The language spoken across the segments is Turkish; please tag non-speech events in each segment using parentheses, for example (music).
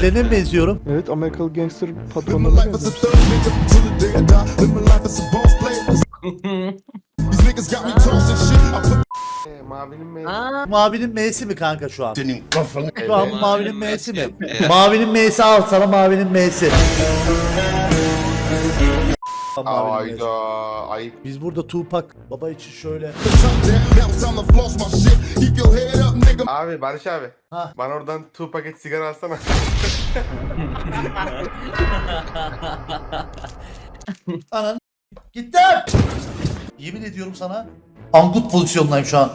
Birilerine mi benziyorum? Evet Amerikalı gangster Live my patronlarına life as a benziyor. thug nigga till the day I die. Live my life as a boss player. (laughs) These niggas got me tossing shit. I put Mavinin? Aa, Mavinin M'si mi kanka şu an? Senin kafanı Şu an bu mavinin M'si mi? Mavinin M'si al sana mavinin M'si. Ayda ayıp. Biz burada Tupac baba için şöyle. Abi Barış abi. Ha. Bana oradan 2 paket sigara alsana. (laughs) Anan gittim. Yemin ediyorum sana. Angut pozisyondayım şu an.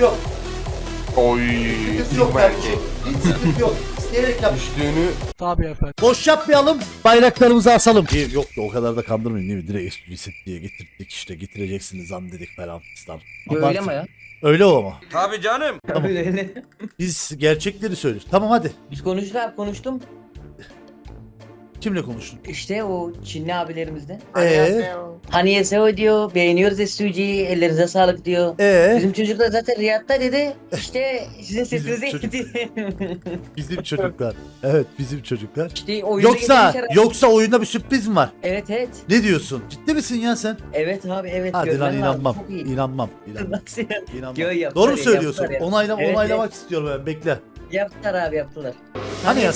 Yok. Oy. Sıkıntı yok kardeşim. Hiç sıkıntı yok. İsteyerek yap. Düştüğünü Boş yapmayalım. Bayraklarımızı asalım. Bir, yok da o kadar da kandırmayın değil mi? Direkt explicit diye getirdik işte. Getireceksiniz zannettik falan fistan. öyle Abartı. mi ya? Öyle o mu? Tabii canım. Öyle. Biz gerçekleri söylüyoruz. Tamam hadi. Biz konuştuk abi konuştum. Kimle konuştun? İşte o Çinli abilerimizle. Eee? Hani yeseo diyor, beğeniyoruz SUG'yi, ellerinize sağlık diyor. Eee? Bizim çocuk da zaten Riyad'da dedi. İşte (laughs) sizin sesinizi çocuk. (laughs) etti. Bizim çocuklar. Evet bizim çocuklar. işte oyunu Yoksa getirmişler. yoksa oyunda bir sürpriz mi var? Evet evet. Ne diyorsun? Ciddi misin ya sen? Evet abi evet. Hadi lan görmen lazım. inanmam. Çok iyi. İnanmam. İnanmam. (laughs) Nasıl ya? İnanmam. Yo, yaptılar, Doğru mu söylüyorsun? yaptılar ya. Onaylam Evet, onaylamak istiyorum ben. Bekle. Yaptılar abi yaptılar. Hani ya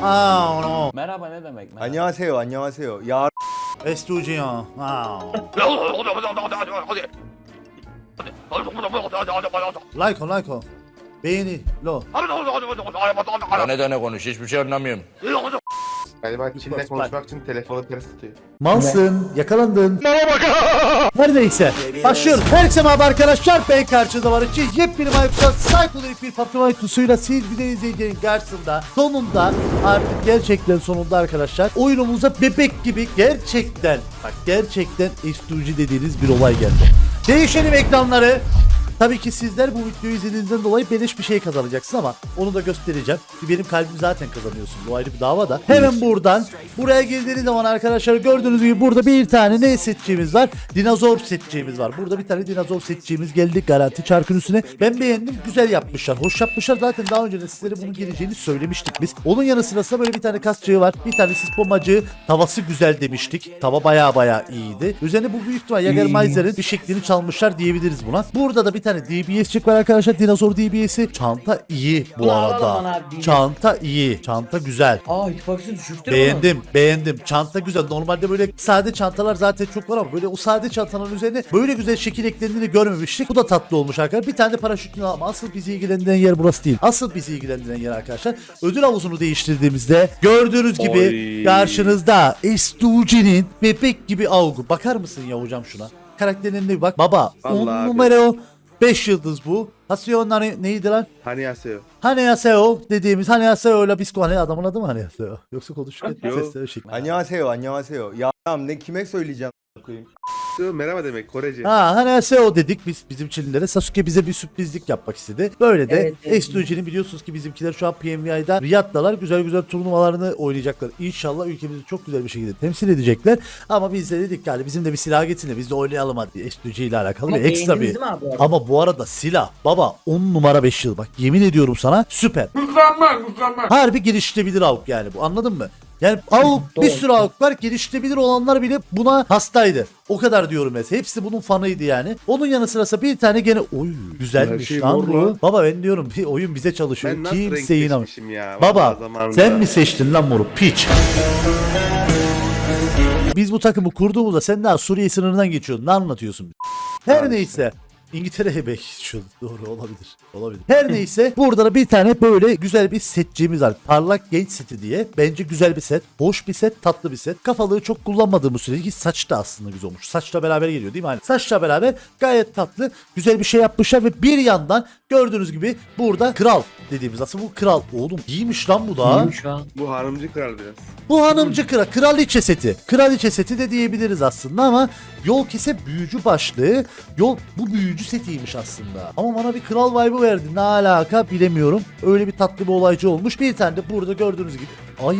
No. Merhaba ne demek? Merhaba. 안녕하세요, 안녕하세요. 야, Estudio. Aa. Like o, like o. Beğeni, lo. Döne döne konuş hiçbir şey anlamıyorum. Galiba Çin'le konuşmak için telefonu ters tutuyor. Malsın, yakalandın. Her neyse. Başlıyoruz. Herkese merhaba arkadaşlar. Ben karşınızda var için yepyeni Minecraft Psychologic bir patron kutusuyla siz bir de izleyeceğin karşısında sonunda artık gerçekten sonunda arkadaşlar oyunumuza bebek gibi gerçekten bak gerçekten S2G dediğiniz bir olay geldi. Değişelim ekranları. Tabii ki sizler bu videoyu izlediğinizden dolayı beleş bir şey kazanacaksınız ama onu da göstereceğim. Benim kalbim zaten kazanıyorsun. Bu ayrı bir dava da. Hemen buradan buraya geldiğiniz zaman arkadaşlar gördüğünüz gibi burada bir tane ne seçeceğimiz var? Dinozor seçeceğimiz var. Burada bir tane dinozor seçeceğimiz geldi garanti çarkın üstüne. Ben beğendim. Güzel yapmışlar. Hoş yapmışlar. Zaten daha önce de sizlere bunun geleceğini söylemiştik biz. Onun yanı sırasında böyle bir tane kasçığı var. Bir tane sis bombacığı. Tavası güzel demiştik. Tava baya baya iyiydi. Üzerine bu büyük ihtimal Jägermeister'in bir şeklini çalmışlar diyebiliriz buna. Burada da bir tane DBS'cik var arkadaşlar. Dinozor DBS'i. Çanta iyi bu Bunu alalım arada. bana abi, DBS. Çanta iyi. Çanta güzel. Aa hitbox'u düşürttü mü Beğendim, beğendim. Çanta güzel. Normalde böyle sade çantalar zaten çok var ama böyle o sade çantanın üzerine böyle güzel şekil eklendiğini görmemiştik. Bu da tatlı olmuş arkadaşlar. Bir tane de paraşütünü ama asıl bizi ilgilendiren yer burası değil. Asıl bizi ilgilendiren yer arkadaşlar. Ödül havuzunu değiştirdiğimizde gördüğünüz gibi karşınızda S2G'nin bebek gibi avgu. Bakar mısın ya hocam şuna? Karakterine bir bak. Baba 10 Vallahi abi. numara o. 5 yıldız bu. Haseo nani, neydi lan? Hani Haseo. Hani Haseo dediğimiz Hani Haseo ile biz hani adamın adı mı Hani Haseo? Yoksa konuşurken sesleri şık. Annyeonghaseyo, hani annyeonghaseyo. Hani ya tamam ne kime söyleyeceğim koyayım? Merhaba demek Korece. Ha Haneyaseo dedik biz bizim Çinlilere. Sasuke bize bir sürprizlik yapmak istedi. Böyle de Evet, evet. S2G'nin biliyorsunuz ki bizimkiler şu an PMVI'da Riyad'dalar. Güzel güzel turnuvalarını oynayacaklar. İnşallah ülkemizi çok güzel bir şekilde temsil edecekler. Ama biz de dedik yani bizim de bir silah getirin biz de oynayalım hadi S2G ile alakalı Ama bir ekstra bir. Ama bu arada silah baba 10 numara 5 yıl bak yemin ediyorum sana süper. Harbi geliştirebilir AUK yani bu anladın mı? Yani AUK bir sürü AUK var geliştirebilir olanlar bile buna hastaydı. O kadar diyorum mesela. Hepsi bunun fanıydı yani. Onun yanı sırası bir tane gene oy güzelmiş şey lan bu. Baba ben diyorum bir oyun bize çalışıyor. Ben nasıl renk Kimse inanmıyor. seçmişim ya. Baba vallahi zamanında. sen mi seçtin lan moru piç? Biz bu takımı kurduğumuzda sen daha Suriye sınırından geçiyordun. Ne anlatıyorsun? Her neyse. İngiltere'ye belki geçiyordun. Doğru olabilir. Olabilir. Her neyse burada da bir tane böyle güzel bir setçiğimiz var. Parlak genç seti diye. Bence güzel bir set. Hoş bir set. Tatlı bir set. Kafalığı çok kullanmadığımız sürece ki saç da aslında güzel olmuş. Saçla beraber geliyor değil mi? Hani saçla beraber gayet tatlı. Güzel bir şey yapmışlar ve bir yandan gördüğünüz gibi burada kral dediğimiz aslında bu kral. Oğlum iyiymiş lan bu da. Şu an. Bu hanımcı kral biraz. Bu hanımcı kral, kraliçe seti. Kraliçe seti de diyebiliriz aslında ama yol kese büyücü başlığı. Yol bu büyücü setiymiş aslında. Ama bana bir kral vibe'ı verdi. Ne alaka bilemiyorum. Öyle bir tatlı bir olaycı olmuş. Bir tane de burada gördüğünüz gibi. Ay,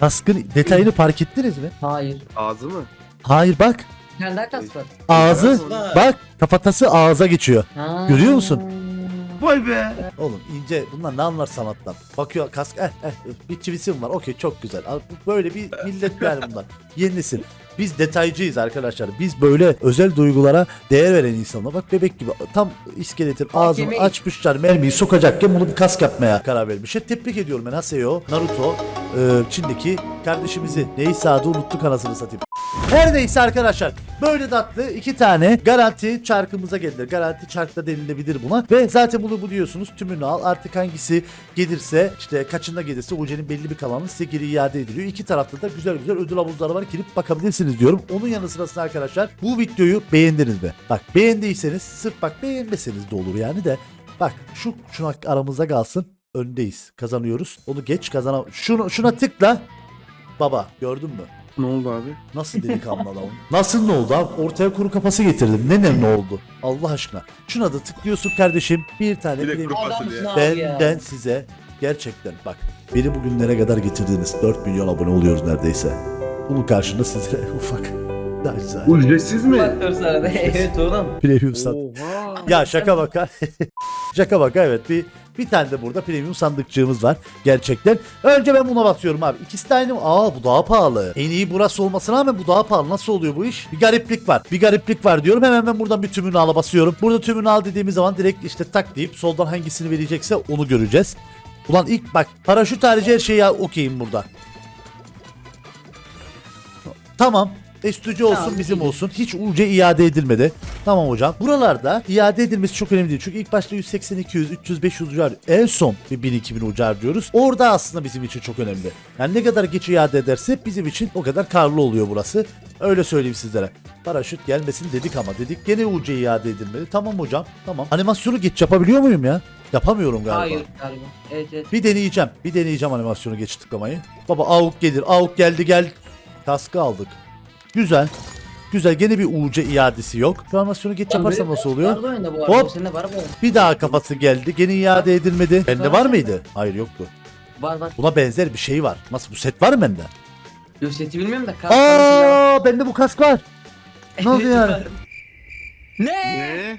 kaskın detayını fark ettiniz mi? Hayır. Ağzı mı? Hayır bak. Bir tane daha kask var. Ağzı bak kafatası ağza geçiyor. Ha. Görüyor musun? Vay be. Oğlum ince bunlar ne anlar sanattan? Bakıyor kask eh, eh, bir çivisi mi var? Okey çok güzel. Al, bu Böyle bir millet yani bunlar. Yeni nesil. Biz detaycıyız arkadaşlar. Biz böyle özel duygulara değer veren insanlar. Bak bebek gibi tam iskeletin ağzını yemeği- açmışlar mermiyi sokacakken bunu bir kask yapmaya karar vermişler. Tebrik ediyorum ben Haseo, Naruto, e, Çin'deki kardeşimizi. Neyse adı unuttuk anasını satayım. Her neyse arkadaşlar böyle tatlı iki tane garanti çarkımıza geldiler. Garanti çarkta denilebilir buna. Ve zaten bunu biliyorsunuz tümünü al. Artık hangisi gelirse işte kaçında gelirse UC'nin belli bir kalanı size geri iade ediliyor. İki tarafta da güzel güzel ödül havuzları var. Girip bakabilirsiniz diyorum. Onun yanı sırasında arkadaşlar bu videoyu beğendiniz mi? Bak beğendiyseniz sırf bak beğenmeseniz de olur yani de. Bak şu şuna aramızda kalsın. Öndeyiz. Kazanıyoruz. Onu geç kazanam. Şunu şuna tıkla. Baba gördün mü? Ne oldu abi? Nasıl delikanlı adamım? Nasıl ne oldu abi? Ortaya kuru kafası getirdim. Ne ne ne oldu? Allah aşkına. Şuna da tıklıyorsun kardeşim. Bir tane Bir de kuru Adamsın fasulye. abi ya. Benden size gerçekten bak. Beni bugünlere kadar getirdiniz. 4 milyon abone oluyoruz neredeyse. Bunun karşında size (laughs) ufak. Naçizane. Ücretsiz mi? Sana da. evet oğlum. Premium sat. Oha. Ya şaka baka. (laughs) şaka baka evet bir bir tane de burada premium sandıkçığımız var gerçekten. Önce ben buna basıyorum abi. İkisi de aynı? Aa bu daha pahalı. En iyi burası olmasına rağmen bu daha pahalı. Nasıl oluyor bu iş? Bir gariplik var. Bir gariplik var diyorum. Hemen ben buradan bir tümünü ala basıyorum. Burada tümünü al dediğimiz zaman direkt işte tak deyip soldan hangisini verecekse onu göreceğiz. Ulan ilk bak paraşüt harici her şeyi okeyim burada. Tamam. Estücü olsun Tamam, bizim iyi. olsun. Hiç UC iade edilmedi. Tamam hocam. Buralarda iade edilmesi çok önemli değil. Çünkü ilk başta 180, 200, 300, 500 ucu harcıyoruz. En son bir 1000, 2000 ucu harcıyoruz. Orada aslında bizim için çok önemli. Yani ne kadar geç iade ederse bizim için o kadar karlı oluyor burası. Öyle söyleyeyim sizlere. Paraşüt gelmesin dedik ama dedik. Gene UC iade edilmedi. Tamam hocam. Tamam. Animasyonu geç yapabiliyor muyum ya? Yapamıyorum galiba. Hayır galiba. Evet evet. Bir deneyeceğim. Bir deneyeceğim animasyonu geç tıklamayı. Baba AUK gelir. AUK geldi gel. Kaskı aldık. Güzel. Güzel. Gene bir UC iadesi yok. Şu animasyonu geç yaparsam nasıl oluyor? Hop. Bir daha kafası geldi. Gene iade edilmedi. Bende var mıydı? Hayır yoktu. Var var. Buna benzer bir şey var. Nasıl bu set var mı bende? Yoseti bilmiyorum da. kask. Aa bende bu kask var. Nasıl Evet, yani? Ne? Ne?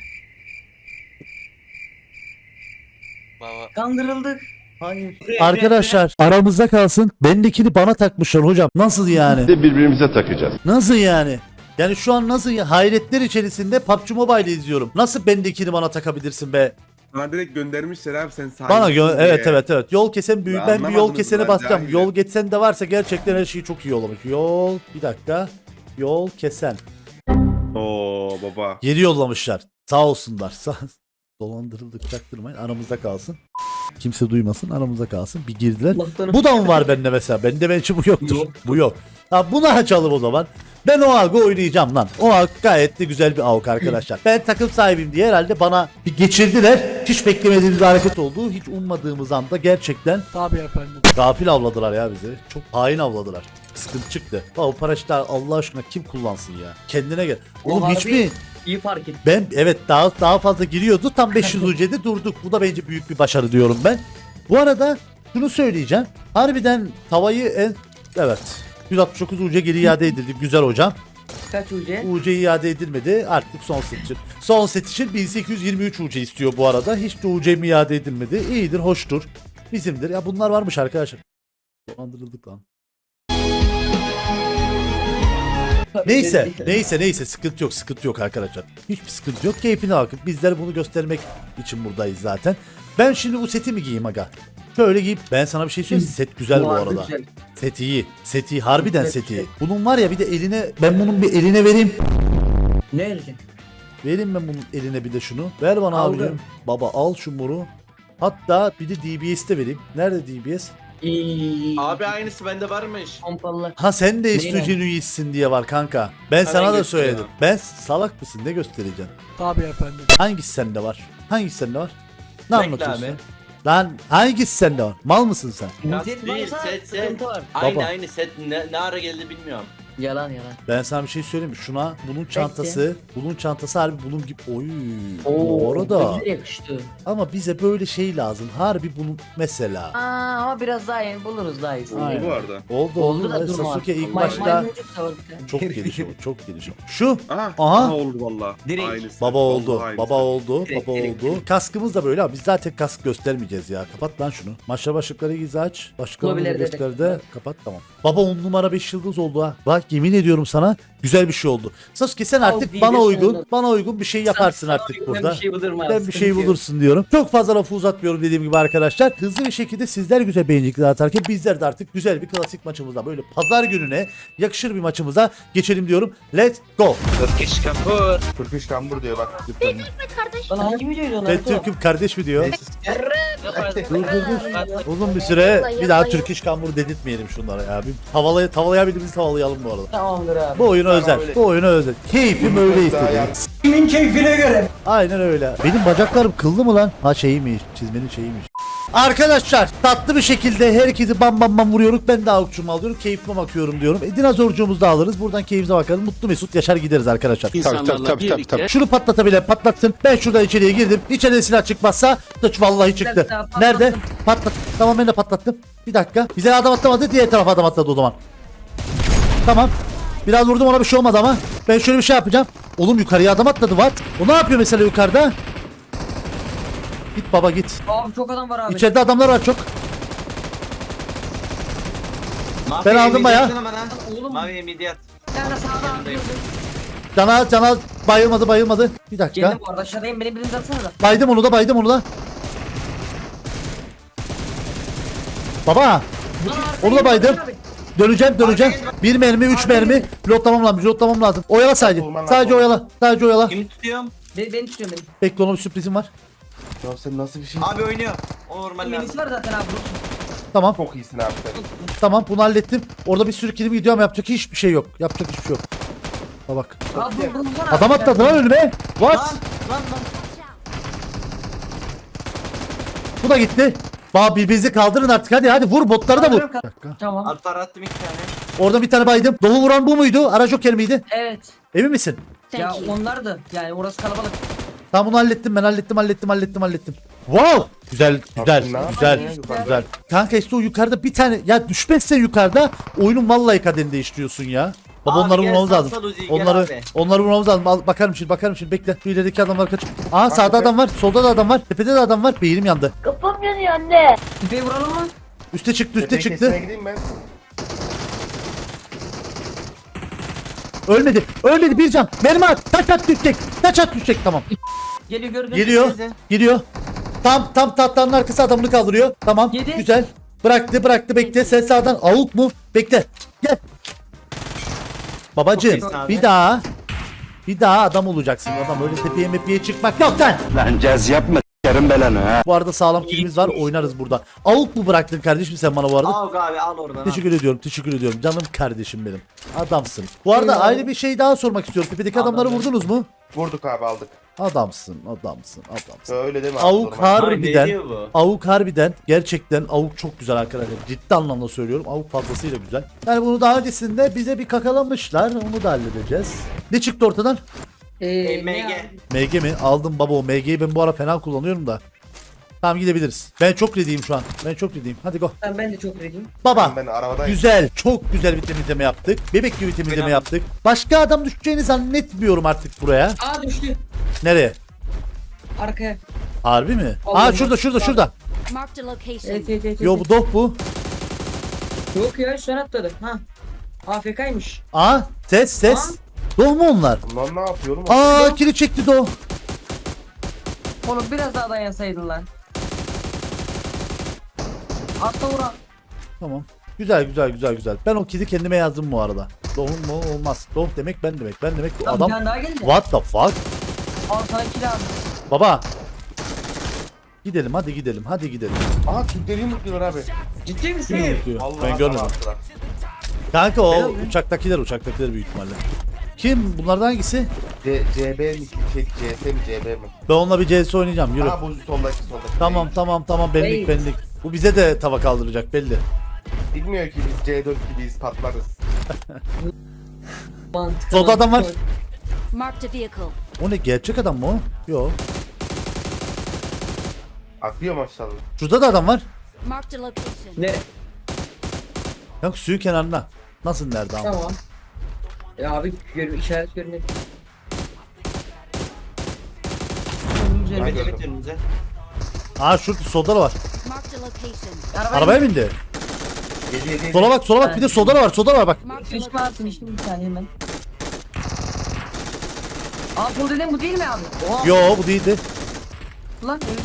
Kandırıldık. Hayır. Arkadaşlar aramızda kalsın. Bendekini bana takmışlar hocam. Nasıl yani? de birbirimize takacağız. Nasıl yani? Yani şu an nasıl ya? Hayretler içerisinde PUBG Mobile izliyorum. Nasıl bendekini bana takabilirsin be? Bana direkt göndermişler abi sen sahibisin Bana gö- evet evet evet. Yol kesen büyük. Ya Ben bir yol anlamadınız kesene basacağım. cahil. Yol geçsen de varsa gerçekten her şey çok iyi olmuş. Yol bir dakika. Yol kesen. Oo baba. Geri yollamışlar. Sağ olsunlar. Sağ (laughs) Dolandırıldık çaktırmayın. Aramızda kalsın. Kimse duymasın. Aramızda kalsın. Bir girdiler. Allah'tan- Bu da mı var bende mesela? Bende belki bu yoktur. Yok. Bu yok. Ha bunu açalım o zaman. Ben o AUG'u oynayacağım lan. O AUG gayet de güzel bir AUG arkadaşlar. Ben takım sahibim diye herhalde bana bir geçirdiler. Hiç beklemediğimiz hareket oldu. Hiç ummadığımız anda gerçekten Tabii efendim. gafil avladılar ya bizi. Çok hain avladılar. Sıkıntı çıktı. Ya o paraşütler Allah aşkına kim kullansın ya? Kendine gel. Oğlum hiç harbi- mi? İyi fark et. Ben evet daha daha fazla giriyordu. Tam (laughs) 500 UC'de durduk. Bu da bence büyük bir başarı diyorum ben. Bu arada şunu söyleyeceğim. Harbiden tavayı en evet 169 UC geri iade edildi. Güzel hocam. Kaç UC? UC iade edilmedi. Artık son set için. Son set için 1823 UC istiyor bu arada. Hiç de UC mi iade edilmedi. İyidir, hoştur. Bizimdir. Ya bunlar varmış arkadaşlar. Dolandırıldık lan. Neyse, neyse, neyse sıkıntı yok, sıkıntı yok arkadaşlar. Hiçbir sıkıntı yok. Keyfine bakın. Bizler bunu göstermek için buradayız zaten. Ben şimdi bu seti mi giyeyim aga? Şöyle giyip ben sana bir şey söyleyeyim. Set güzel bu arada arada. güzel. Set iyi. Set iyi. Harbiden Set set iyi. güzel. Bunun var ya bir de eline ben bunun bir eline vereyim. Ne vereceksin? Vereyim ben bunun eline bir de şunu. Ver bana Aldım. abicim. Baba al şu moru. Hatta bir de DBS de vereyim. Nerede DBS? İyi. Abi aynısı bende varmış. Pompalılar. Ha sen de Neyle? Üyesin diye var kanka. Ben Hemen sana da göster söyledim. Ben salak mısın ne göstereceğim? Tabii efendim. Hangisi sende var? Hangisi sende var? Ne Bekle anlatıyorsun? abi. Lan hangisi sende var? Mal mısın sen? Ya Set değil, varsa set, set. sıkıntı var. Aynı Baba. aynı set ne, ne ara geldi bilmiyorum. Yalan yalan. Ben sana bir şey söyleyeyim mi? Şuna bunun çantası, bunun çantası harbi bunun gibi. Oy. Bu arada. Güzel yakıştı. Ama bize böyle şey lazım. Harbi bunun mesela. Aa, ama biraz daha iyi buluruz daha iyisini. Aynen. Bu arada. Oldu Oldu oldu. da durma. Sasuke ilk May- başta maymuncuk da var bir tane. çok geliş o, (laughs) çok geliş o. Şu Aha. Aha. Aha oldu valla. Direkt. Aynısı. baba Vallahi oldu. aynısı. Baba oldu. Direkt, Baba direkt, oldu. Kaskımız da böyle abi. Biz zaten kask göstermeyeceğiz ya. Kapat lan şunu. Maçla başlıkları gizli aç. Başlıklarını da Lobileri de göster de. bekle. Kapat tamam. Baba 10 numara 5 yıldız oldu ha. Bak yemin ediyorum sana güzel bir şey oldu. Sasuke sen artık değil bana uygun, sonunda. bana uygun bir şey yaparsın Sana artık burada. Bir şey bulurum Ben bir şey sıkıntı yok. bulursun diyorum. Çok fazla lafı uzatmıyorum dediğim gibi arkadaşlar. Hızlı bir şekilde sizler güzel beğenicikler atarken bizler de artık güzel bir klasik maçımıza böyle pazar gününe yakışır bir maçımıza geçelim diyorum. Let's go. Turkish Kambur diyor bak. Lan hangi videoydu onlar? Ben Türk'üm kardeş mi diyor. Dur dur dur. Uzun bir süre bir daha Türk iş kambur dedirtmeyelim şunlara ya. Bir tavalay tavalayabildiğimizi tavalayalım bu arada. Tamamdır abi. Bu oyunu özel. Bu oyunu özel. Keyfim öyle istedi. Kimin keyfine göre? Aynen öyle. Benim bacaklarım kıllı mı lan? Ha şeymiş. Çizmenin şeyiymiş. Arkadaşlar tatlı bir şekilde herkesi bam bam bam vuruyoruz. Ben de avukçumu alıyorum. Keyfime bakıyorum diyorum. E, dinozorcuğumuzu da alırız. Buradan keyfimize bakalım. Mutlu mesut yaşar gideriz arkadaşlar. İnsanlarla birlikte Şunu patlatabilen patlatsın. Ben şuradan içeriye girdim. İçeride silah çıkmazsa tıç vallahi çıktı. Nerede? Patlat. Tamam ben de patlattım. Bir dakika. Bize adam atlamadı. Diğer tarafa adam atladı o zaman. Tamam. Biraz vurdum ona bir şey olmadı ama. Ben şöyle bir şey yapacağım. Oğlum yukarıya adam atladı what? O ne yapıyor mesela yukarıda? Git baba git. Abi çok adam var abi. İçeride adamlar var çok. Ben aldım baya. Oğlum. Mavi emniyet. Bir tane sağda abi. Cana cana bayılmadı bayılmadı. Bir dakika. Geldim bu arada aşağıdayım beni biriniz atsana da. Baydım onu da baydım onu da. Baba. Onu da baydım. Döneceğim döneceğim. Bir mermi üç mermi. Pilotlamam lazım pilotlamam lazım. Oyala sadece. Sadece oyala. Sadece oyala. Kimi tutuyorum? Beni, beni tutuyor beni. Bekle ona bir sürprizim var. Ya sen nasıl bir şey? Abi oynuyor. O normal lazım. Menisi var zaten abi. Tamam Çok iyisin abi sen. tamam bunu hallettim. Orada bir sürü kilim gidiyor ama yapacak hiçbir şey yok. Yapacak hiçbir şey yok. Ha bak. Abi vur vur vur. Adam atladı lan önüme. What? Lan lan lan. Bu da gitti. Baba birbirinizi kaldırın artık hadi hadi vur botları da vur. Bir dakika. Tamam. Altar attım iki tane. Orada bir tane baydım. Doğu vuran bu muydu? Ara joker miydi? Evet. Emin misin? ya onlardı. Yani orası kalabalık. Tamam bunu hallettim ben hallettim hallettim hallettim hallettim. Wow! Güzel güzel güzel yapıyorsun ya güzel. Kanka işte o yukarıda bir tane ya düşmezse yukarıda oyunun vallahi kaderini değiştiriyorsun ya. Baba Abi onları gel, vurmamız lazım. sal Uzi'yi, gel Onları abi. onları vurmamız lazım. Al, bakarım şimdi bakarım şimdi bekle. Şu ilerideki adamlar kaç. Aa sağda adam var, solda da adam var, tepede de adam var. Beynim yandı. Kafam yanıyor anne. Tüfeği vuralım mı? Üste çıktı, üste Tepeyi çıktı. kesmeye gideyim ben. Ölmedi. Ölmedi bir can. Mermi at. Taç at düşecek. Taç at düşecek. Tamam. Geliyor gördün. Geliyor. Neyse. Gidiyor. Tam tam tahtanın arkası adamını kaldırıyor. Tamam. Yedi. Güzel. Bıraktı bıraktı bekle. Sen sağdan avuk mu? Bekle. Gel. İyisin abi. bir daha bir daha adam olacaksın. Adam öyle tepeye mepeye çıkmak yok lan. Lan caz yapma s**erim belanı ha. Bu arada sağlam kilimiz var. Oynarız burada. Avuk mu bıraktın kardeşim sen bana bu arada? Al abi al oradan. al. Teşekkür ediyorum. Teşekkür ediyorum. Canım kardeşim benim. Adamsın. Bu arada Eyvallah. ayrı bir şey daha sormak istiyorum. Tepedeki adamları Adam. vurdunuz mu? Vurduk abi aldık. Adamsın. Adamsın. Adamsın. Öyle deme. Avuk Normal. Abi harbiden ne diyor bu? Avuk harbiden gerçekten avuk çok güzel arkadaşlar. Ciddi anlamda söylüyorum. Avuk fazlasıyla güzel. Yani bunu daha öncesinde bize bir kakalamışlar. Onu da halledeceğiz. Ne çıktı ortadan? Ee, MG. MG mi? Aldım baba o MG'yi ben bu ara fena kullanıyorum da. Tamam gidebiliriz. Ben çok ready'yim şu an. Ben çok ready'yim. Hadi go. Ben, ben de çok ready'im. Baba. Ben arabadayım. Güzel. Çok güzel bir temizleme yaptık. Bebek gibi temizleme Fena. yaptık. Başka adam düşeceğini zannetmiyorum artık buraya. Aa düştü. Nereye? Arkaya. Harbi mi? Allah Aa şurada şurada şurada. Location. Evet evet evet. Yo bu dok bu. Yok ya üstten atladı. Ha. AFK'ymış. Aa ses ses. Dok mu onlar? Bunlar ne yapıyor oğlum? Aa kili çekti do. Oğlum biraz daha dayansaydın lan. Atla Uğran. Tamam. Güzel güzel güzel güzel. Ben o kidi kendime yazdım bu arada. Doğum mu olmaz. Doğum demek ben demek. Ben demek Lan bir adam. tane daha geldi. What the fuck? Al sana kill abi. Baba. Gidelim hadi gidelim hadi gidelim. Aha Türkleri yumrukluyorlar abi. Ciddi Kim misin? yumrukluyor? Vallahi Ben görmedim. Kanka o uçaktakiler uçaktakiler büyük ihtimalle. Kim? Bunlardan hangisi? C CB mi? Şey, CS mi CB mi? Ben onunla bir CS oynayacağım yürü. Aha bu soldaki soldaki. Tamam tamam tamam benlik Hey. benlik. Bu bize de tava kaldıracak belli. Bilmiyor ki biz C4 gibiyiz patlarız. Mantıklı. Solda adam var. Marked a vehicle. O ne gerçek adam mı o? Yok. Atlıyor maşallah. Şurada da adam var. Marked a location. Ne? Yok suyun kenarında. Nasıl nerede ama? Tamam. Ya abi gör, işaret görünüyor. Güzel. Evet evet önünüze. Aa şurada solda da var. Marked a location. Arabaya bindi. Yedi yedi. Sola bak sola bak bir de solda da var solda da var bak. Marked a location. finişme bir saniye hemen. Aa sol dediğin bu değil mi abi? Oha. Yo bu değildi. Lan öyle.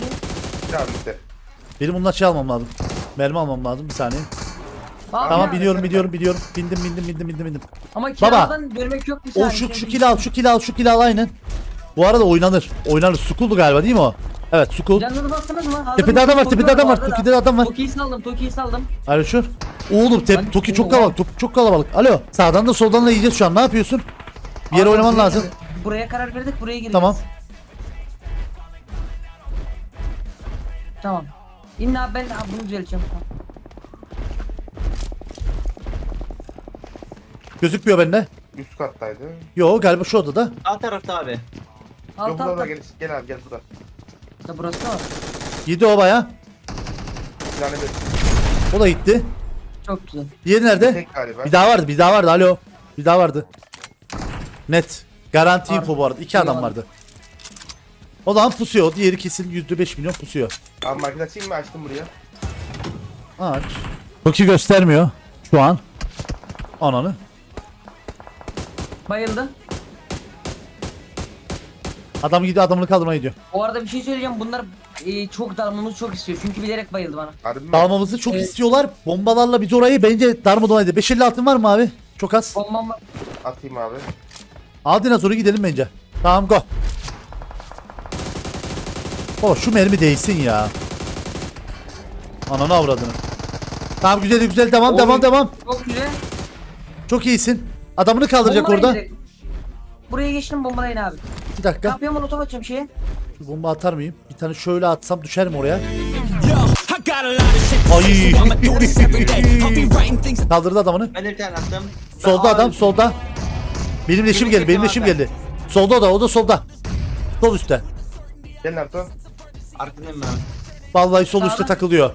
Tamam işte. Benim bundan şey almam lazım. Mermi almam lazım bir saniye. Abi Tamam biliyorum biliyorum biliyorum. Bindim bindim bindim bindim bindim. Ama kiradan görmek yok bir saniye. O şu şu kill al şu kill al şu kill al aynen. Bu arada oynanır. Oynanır. Skull'du galiba değil mi o? Evet Skull. Canları bastınız mı? Hazır Tepede mısınız? adam var tepede adam var. Tepede adam var. Toki'yi saldım Toki'yi saldım. Alo şu. Oğlum tep Lan, Toki çok kalabalık. Toki çok kalabalık. Alo. Sağdan da soldan da yiyeceğiz şu an. Ne yapıyorsun? Bir yere Abi, oynaman buraya- lazım. Buraya karar verdik buraya gireceğiz. Tamam. Tamam. İn abi ben abi bunu düzelteceğim. Gözükmüyor bende. Üst kattaydı. Yo galiba şu odada. Sağ tarafta abi. Yok Alt burada da altta. gel. Gel abi gel burada. Da burası da var. Yedi o baya. Bir tane de O da gitti. Çok güzel. Diğeri nerede? tek galiba. Bir daha vardı. Bir daha vardı. Alo. Bir daha vardı. Net. Garanti Var. info bu arada. İki adam Var. vardı. O zaman pusuyor. Diğeri kesin %5 milyon pusuyor. Abi market açayım mı? Açtım buraya. Aç. Toki göstermiyor. Şu an. Ananı. Bayıldı. Adam gidiyor adamını kaldırmaya gidiyor. Bu arada bir şey söyleyeceğim. Bunlar e, çok dalmamızı çok istiyor. Çünkü bilerek bayıldı bana. Harbi mi? Dalmamızı çok Evet. istiyorlar. Bombalarla biz orayı bence darmadağın edin. 550 altın var mı abi? Çok az. Bombam var. Atayım abi. Al dinozoru gidelim bence. Tamam go. O şu mermi değsin ya. Ananı avradını. Tamam güzel güzel devam Oy. devam devam. Çok güzel. Çok iyisin. Adamını kaldıracak Bombalayın orada. direkt. Buraya geçtim bombalayın abi. Bir Ne dakika. yapıyorum onu atacağım şeye. Şu bomba atar mıyım? Bir tane şöyle atsam düşer mi oraya? Ay. Kaldırdı adamını. Ben de bir tane attım. Solda adam solda. Benim leşim geldi benim leşim geldi. Solda o da o da solda. Sol üstte. Gel Naruto. Arkandayım ben. Vallahi sol üstte takılıyor.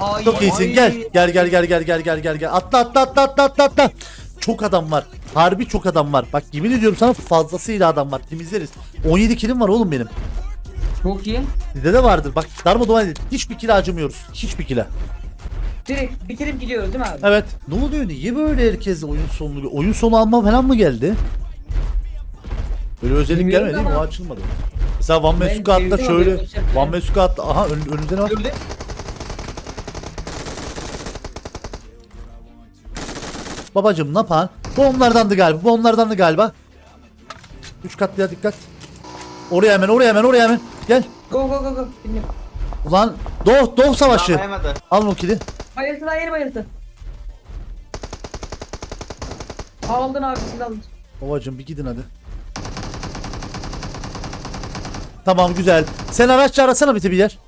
Ay, Çok iyisin ay. gel. Gel gel gel gel gel gel gel gel. Atla atla atla atla atla atla. Çok adam var. Harbi çok adam var. Bak yemin ediyorum sana fazlasıyla adam var. Temizleriz. 17 kilim var oğlum benim. Çok iyi. Sizde de vardır. Bak darmadağın edin. Hiçbir kile acımıyoruz. Hiçbir kile. Direkt bitirip gidiyoruz değil mi abi? Evet. Ne oluyor? Niye böyle herkes oyun sonunu... Oyun sonu alma falan mı geldi? Böyle özellik Bilmiyorum gelmedi değil mi? O ama- açılmadı. Mesela Van Ben Mesuka atla sevdim şöyle. Van Mesuka atla. Aha ön, önümüzde ne var? Gördün. Babacım ne yapan? Bu onlardandı galiba. Bu onlardandı galiba. Üç katlıya dikkat. Oraya hemen oraya hemen oraya hemen. Gel. Go go go go. Bindim. Ulan Doğu, Doğu Savaşı. Bayamadı. Al o kili. Bayıldı daha yeni bayıldı. Aldın abi siz aldın. Babacım bir gidin hadi. Tamam güzel. Sen araç arasana bir bir yer.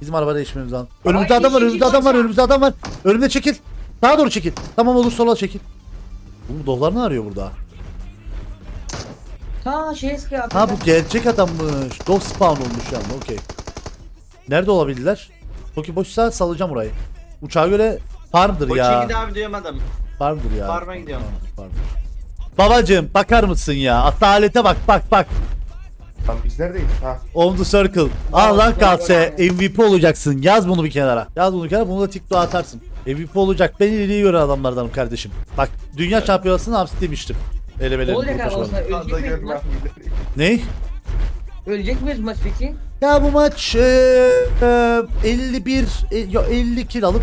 Bizim araba değişmemiz lazım. Önümüzde adam var, önümüzde adam var, önümüzde adam var. Önümde çekil. Sağa doğru çekil. Tamam olur sola çekil. Bu dohlar ne arıyor burada? Ha şey eski abi. Ha bu gerçek adammış. Dog spawn olmuş yani okey. Nerede olabilirler? Toki boşsa salacağım orayı. Uçağa göre farmdır ya. çekildi abi duyamadım. Farmdır ya. Farma gidiyorum. Farmdır. Babacım bakar mısın ya? Atalete bak bak bak. Lan biz neredeyiz? Ha. On the circle. Allah kalse MVP olacaksın. Yaz bunu bir kenara. Yaz bunu bir kenara. Bunu da TikTok'a atarsın. MVP olacak. Ben ileriyi gören adamlardanım kardeşim. Bak dünya şampiyonasını hapsi demiştim. Ele Olacak abi. Fazla ölecek miyiz görme maç? abi. Ne? Ölecek miyiz maç peki? Ya bu maç eee, eee, 51 e, ya 50 kill alıp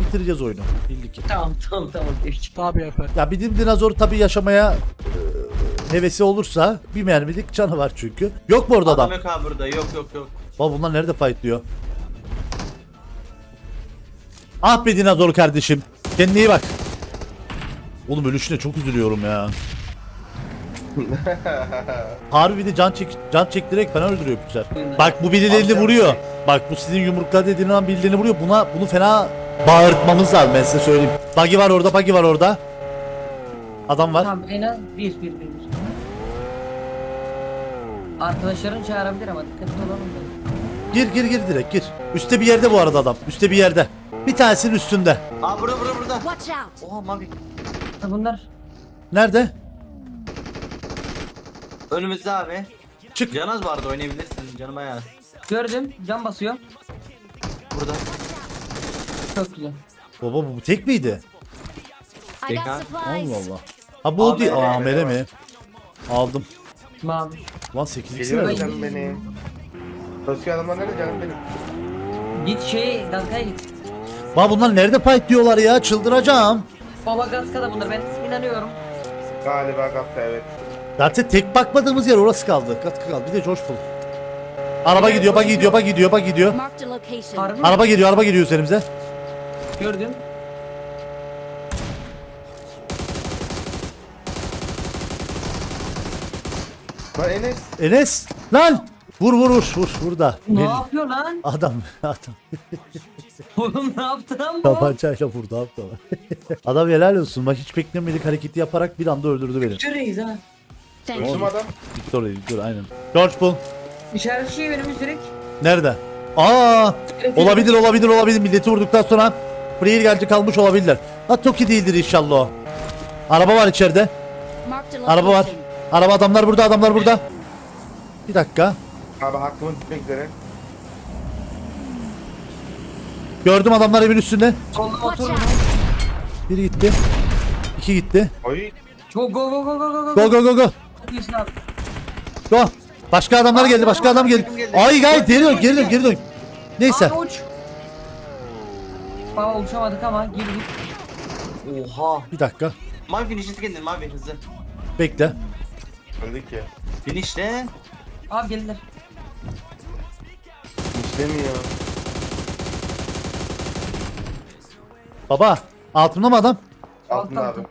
bitireceğiz oyunu. 50 kill. Tamam tamam tamam. Geç. Ya bizim dinozor tabii yaşamaya eee, hevesi olursa bir mermilik canı var çünkü. Yok mu orada adam? Adam yok abi burada. Yok yok yok. Baba bunlar nerede fightlıyor? Ah be dinozor kardeşim. Kendine iyi bak. Oğlum ölüşüne çok üzülüyorum ya. (laughs) Harbi bir de can çek can çektirerek fena öldürüyor piçler. Bak bu birilerini vuruyor. Bak bu sizin yumrukla dediğin an birilerini vuruyor. Buna bunu fena bağırtmamız lazım ben size söyleyeyim. Buggy var orada, buggy var orada. Adam var. Tamam en az bir bir bir. bir. Arkadaşların çağırabilir ama dikkatli olalım da. Gir gir gir direkt gir. Üste bir yerde bu arada adam. Üste bir yerde. Bir tanesinin üstünde. Aa burada burada burada. Watch out. Oha mavi. Ha, Bunlar Nerede? Önümüzde abi. Çık. Canaz vardı oynayabilirsin canım ayağı. gördüm can basıyor. Burada. Çok güzel. Baba bu tek miydi? I Tekrar. got supplies. Allah Allah. Ha bu o değil. AMR Aa mere mi? Aldım. Mavi. Lan 8 x Geliyor nerede? canım benim. Özgür adamlar nerede canım benim? Git şey Gazka'ya git. Ba bunlar nerede fight diyorlar ya? Çıldıracağım. Baba Gazka'da bunlar ben inanıyorum. Galiba kapta evet. Zaten tek bakmadığımız yer orası kaldı. Katkı kaldı. Bir de George Pool. Araba gidiyor, bak gidiyor, bak gidiyor, bak gidiyor. Marked a location. Harbi mi? Araba geliyor, araba geliyor üzerimize. Gördüm. Lan Enes. Enes, lan! Vur vur vur vur burada. Ne Mel- yapıyor lan? Adam, (laughs) adam. Oğlum ne yaptı lan bu? Tabancayla vurdu abi (laughs) Adam helal olsun. Bak hiç beklemedik hareketi yaparak bir anda öldürdü beni. Şuradayız ha. Öldüm adam. Victor, Victor aynen. George Pool. İşaret şey önümüz direkt. Nerede? Aa! Olabilir, olabilir, olabilir. Milleti vurduktan sonra player gelecek kalmış olabilirler. Ha Toki değildir inşallah o. Araba var içeride. Araba var. Araba adamlar burada, adamlar burada. Bir dakika. Abi hakkımız bitmek üzere. Gördüm adamlar evin üstünde. Solda out. Biri gitti. İki gitti. Oy. Go go go go go go Go go go go. Çok iyisin abi. Go. Başka adamlar geldi, başka adam geldi. Ay gayet geri dön, geri dön, geri dön. Neyse. Abi uç. Baba uçamadık ama girdik. Oha. Bir dakika. Mavi finish'e kendin mavi hızlı. Bekle. Öldük ki. Finish'te. Abi geldiler. İşlemiyor. Baba. Altımda mı adam? Altında Alttan. abi.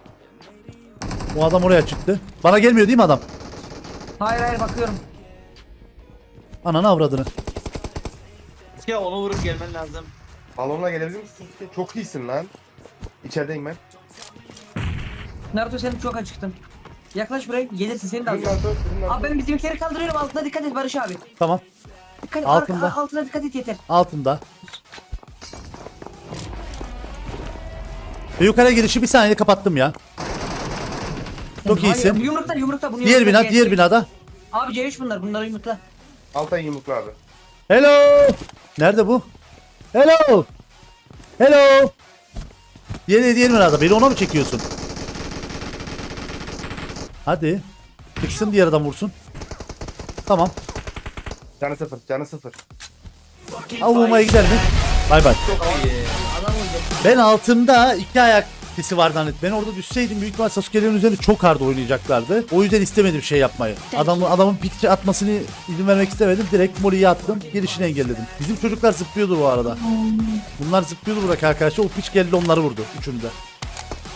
O adam oraya çıktı. Bana gelmiyor değil mi adam? Hayır hayır bakıyorum. Ananı avradını. Eski onu vurup gelmen lazım. Balonla gelebilir misin? Çok iyisin lan. İçerideyim ben. Naruto sen çok açıktın. Yaklaş buraya gelirsin seni de alacağım. Naruto, sizin Naruto. Abi ben bizimkileri kaldırıyorum altına dikkat et Barış abi. Tamam. Dikkat et Altında. arka- altına dikkat et yeter. Altında. Ve yukarı girişi bir saniye kapattım ya. Çok Hayır, iyisin. Yumrukta yumrukta bunu Diğer yumrukla, bina, diğer binada. Abi C3 bunlar bunları yumrukla. Altay yumruklu abi. Hello. Nerede bu? Hello. Hello. Diğer diğer binada. Beni ona mı çekiyorsun? Hadi. Çıksın diğer adam vursun. Tamam. Canı sıfır, canı sıfır. Al vurmaya gider mi? Bay bay. Ben altımda iki ayak sesi var zannet. Ben orada düşseydim büyük ihtimal Sasuke'lerin üzerine çok hard oynayacaklardı. O yüzden istemedim şey yapmayı. Adamın adamın pikçe atmasını izin vermek istemedim. Direkt Mori'yi attım. Girişini engelledim. Bizim çocuklar zıplıyordu bu arada. Bunlar zıplıyordu buradaki arkadaşlar. O piç geldi onları vurdu. Üçünü de.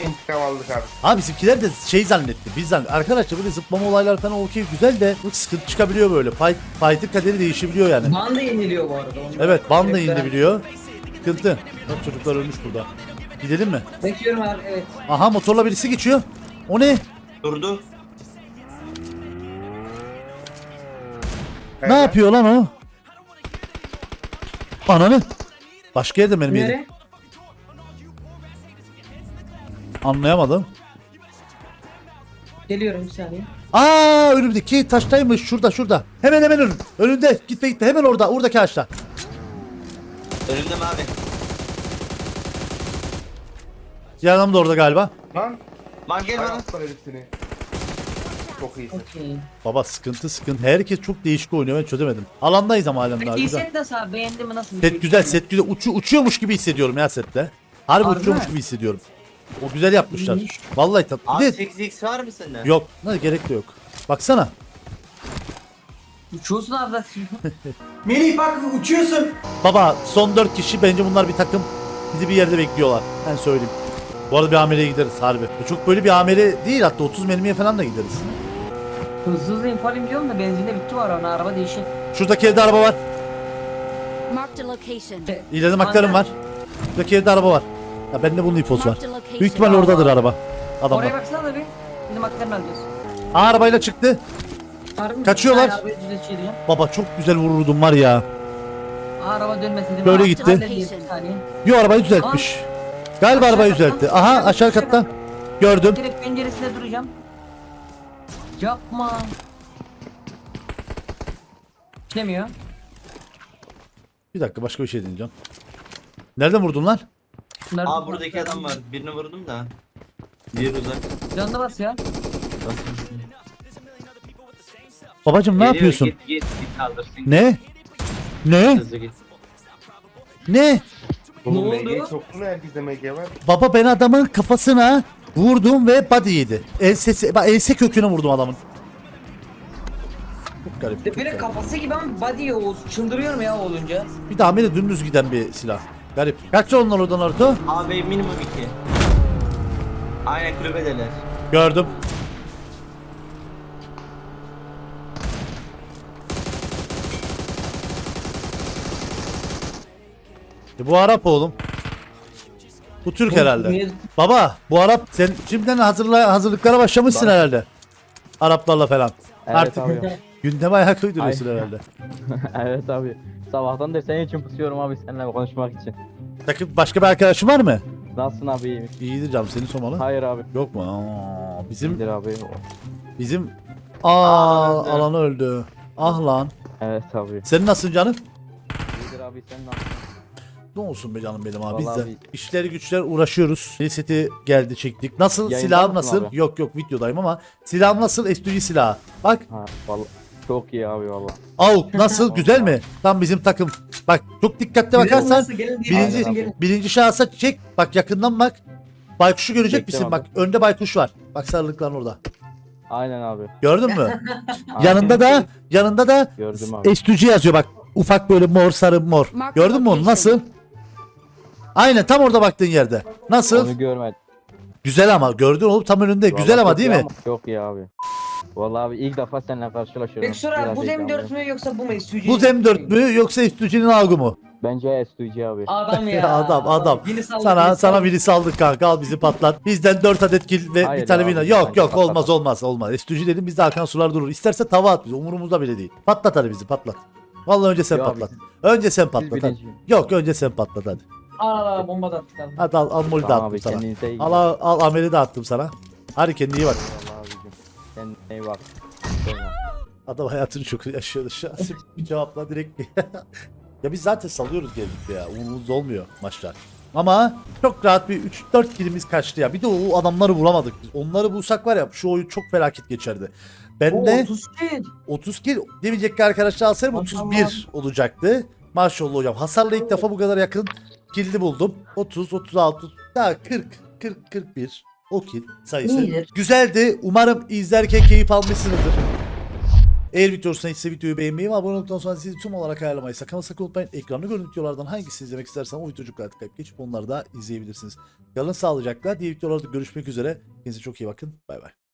İntikam aldık abi. Abi bizimkiler de şey zannetti. Biz zannetti. Arkadaşlar böyle zıplama olaylar falan okey güzel de bu sıkıntı çıkabiliyor böyle. Fight, fight'ın kaderi değişebiliyor yani. Banda yeniliyor bu arada. onu- Evet banda Direkt indi veren- biliyor. Sıkıntı. Bak çocuklar ölmüş burada. Gidelim mi? Bekliyorum abi evet. Aha motorla birisi geçiyor. O ne? Durdu. Ne yapıyor lan o? Ananı. Başka yerde benim yerim. Anlayamadım. Geliyorum bir saniye. Aa önümdeki taştaymış. Şurada şurada. Hemen hemen önüm. Önünde. Gitme gitme. Hemen orada. Oradaki ağaçta. Önümde mavi. Diğer adam da orada galiba. Lan. Mavi gel bana. aptal herif seni. Çok iyisin. Okey. Baba sıkıntı sıkıntı. Herkes çok değişik oynuyor. Ben çözemedim. Alandayız ama halen daha. Peki Güzel. set nasıl abi beğendin mi nasıl? Set güzel. Set güzel. Uçu, uçuyormuş gibi hissediyorum ya sette. Harbi, Harbi uçuyormuş mi? gibi hissediyorum. O güzel yapmışlar. Vallahi tat. Abi Bir de 8x var mı sende? yok. Ne gerek de yok. Baksana. Uçuyorsun abi zaten. (laughs) Melih bak uçuyorsun. Baba son 4 kişi bence bunlar bir takım. Bizi bir yerde bekliyorlar. Ben söyleyeyim. Bu arada bir ameleye gideriz harbi. Çok böyle bir amele değil hatta 30 mermiye falan da gideriz. Hızlı hızlı info alayım diyorum da benzinde bitti var ona araba değişik. Şuradaki evde araba var. Marked a location. İleride maklarım var. Şuradaki evde araba var. Ya bende bunun iposu var. Büyük ihtimal oradadır araba. Oraya Adamlar. baksana da bir. Bizim aktarını alacağız. Aa, arabayla çıktı. Harbi mi? Kaçıyorlar. Hayır, arabayı düzleşiyor ya. Baba çok güzel vururdum var ya. Aa, Araba dönmeseydi. Böyle gitti. Yo arabayı düzeltmiş. Galiba arabayı düzeltti. Aha aşağı katta. Gördüm. Direkt penceresinde duracağım. Yapma. İşlemiyor. Bir dakika başka bir şey deneyeceğim. Nereden vurdun lan? Bunlar Aa buradaki adam var. Birini vurdum da. Diğer uzak. Canına bas ya. Babacım ne Geliyor, yapıyorsun? Git git git kaldırsın. Ne? Ne? Hızlı git. Ne? Bunun Ne MG oldu? çoklu ne herkeste MG var? Baba ben adamın kafasına vurdum ve body yedi. Ensesi, bak ense köküne vurdum adamın. Çok garip. çok Böyle garip. kafası gibi ama body Oğuz. Çıldırıyorum ya olunca. Bir de amele dümdüz giden bir silah. Garip. Kaç onlar oradan Naruto? Abi minimum 2. Aynen kulübedeler. Gördüm. E bu Arap oğlum. Bu Türk herhalde. niye- Baba bu Arap sen şimdiden hazırla, hazırlıklara başlamışsın herhalde. Araplarla falan. Artık abi. Gündeme ayak uyduruyorsun herhalde. (laughs) evet abi. Sabahtan da senin için pusuyorum abi seninle konuşmak için. Takım başka bir arkadaşın var mı? Nasılsın abi iyi mi? İyidir canım senin somalı. Hayır abi. Yok mu? Aa, bizim İyidir abi. bizim Aa alan öldü. Ah lan. Evet abi. Senin nasılsın canım? İyidir abi sen nasılsın? Ne olsun be canım benim abi biz Vallahi de bir- işleri güçler uğraşıyoruz. Bir seti geldi çektik. Nasıl Yayında silahım mısın nasıl? abi? Yok yok videodayım ama silahım nasıl? S2G silahı. Bak Ha vallahi çok iyi abi valla. AUK nasıl güzel mi? Tam bizim takım. Bak çok dikkatli bakarsan birinci birinci şahsa çek. Bak yakından bak. Baykuşu görecek Çektim misin? abi. Bak önde baykuş var. Bak sarılıkların orada. Aynen abi. Gördün mü? (laughs) Yanında da yanında da Gördüm abi. S2G yazıyor bak. Ufak böyle mor sarı mor. Mark Gördün mü onu? location. Nasıl? Aynen tam orada baktığın yerde. Nasıl? Onu görmedim. Güzel ama gördün oğlum tam önünde. Vallahi Güzel ama çok değil iyi mi? Çok iyi abi. Vallahi abi ilk defa seninle karşılaşıyorum. Peki sonra Biraz bu M4 heyecanlıyım. mü yoksa bu mu SUG? Bu M4 mü yoksa S2G'nin algı mı? Bence S2G abi. Adam ya. (laughs) adam adam. Saldı, Sana beni sana biri saldık kanka al bizi patlat. Bizden 4 adet kill ve Hayır bir tane abi, win. Yok bence yok patlat. olmaz olmaz olmaz. S2G dedim bizde akan sular durur. İsterse tava at bizi umurumuzda bile değil. Patlat hadi bizi patlat. Vallahi önce sen Yok, patlat. Önce sen patlat hadi. birinciyim. Yok önce sen patlat hadi. Aa bomba da attık abi. Hadi al, al moli de Tamam attım abi sana. kendinize iyi Al bakın. al, al ameli de attım sana. Hadi kendine iyi bak. Vallahi abicim. Kendine iyi bak. Sonra. Adam hayatını çok yaşıyordu şu an. Bir cevapla direkt. (laughs) ya biz zaten salıyoruz geldik ya. Umurumuz olmuyor maçlar. Ama çok rahat bir 3-4 kilimiz kaçtı ya. Bir de o adamları vuramadık. biz. Onları bulsak var ya şu oyun çok felaket geçerdi. Ben Oo, de 30 kill. 30 kill demeyecek ki arkadaşlar alsaydım Maşallah. 31 olacaktı. Maşallah hocam. Hasarla ilk defa bu kadar yakın kill'i buldum. 30, 36, daha 40, 40, 41 o kill sayısı. İyidir. Güzeldi. Umarım izlerken keyif almışsınızdır. Eğer video hoşuna gitse videoyu beğenmeyi ve abone olduktan sonra sizi tüm olarak ayarlamayı sakın sakın unutmayın. Ekranı görüntü videolardan hangisini izlemek istersen o videocuklara tıklayıp geçip onları da izleyebilirsiniz. Kalın sağlıcakla. Diğer videolarda görüşmek üzere. Kendinize çok iyi bakın. Bay bay.